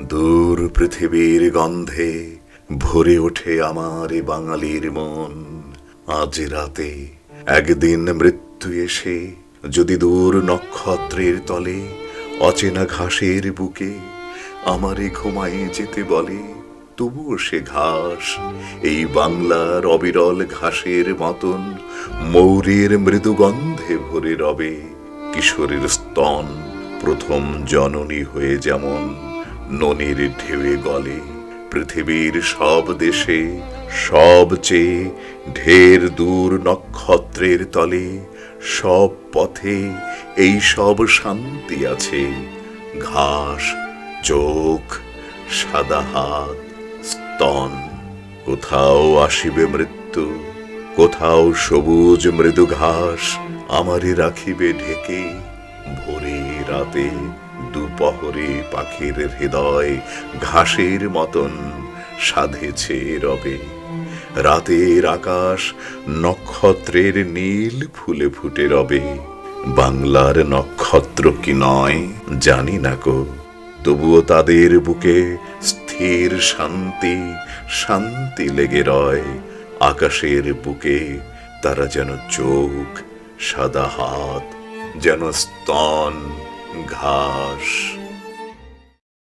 দূর পৃথিবীর গন্ধে ভরে ওঠে আমার বাঙালির মন। আজ রাতে একদিন মৃত্যু এসে যদি দূর নক্ষত্রের তলে অচেনা ঘাসের বুকে আমারে ঘুমায়ে যেতে বলে, তবুও সে ঘাস, এই বাংলার অবিরল ঘাসের মতন মৌরের মৃদুগন্ধে ভরে রবে কিশোরের স্তন প্রথম জননী হয়ে যেমন। ননির ঢেউয়ে গলে পৃথিবীর সব দেশে সবচেয়ে ঢের দূর নক্ষত্রের তলে, সব পথে এই সব শান্তি আছে। ঘাস, চোখ, সাদা হাত, স্তন। কোথাও আসিবে মৃত্যু, কোথাও সবুজ মৃদু ঘাস আমারে রাখিবে ঢেকে। ভোরে রাতে দুপহরে পাখির হৃদয় ঘাসের মতন সাধেছে রবে। রাতের আকাশ নক্ষত্রের নীল ফুলে ফুটে রবে। বাংলার নক্ষত্র কি নয় জানি না কো তবুও তাদের বুকে স্থির শান্তি শান্তি লেগে রয়। আকাশের বুকে তারা যেন চোখ, সাদা হাত যেন স্তন ঘাস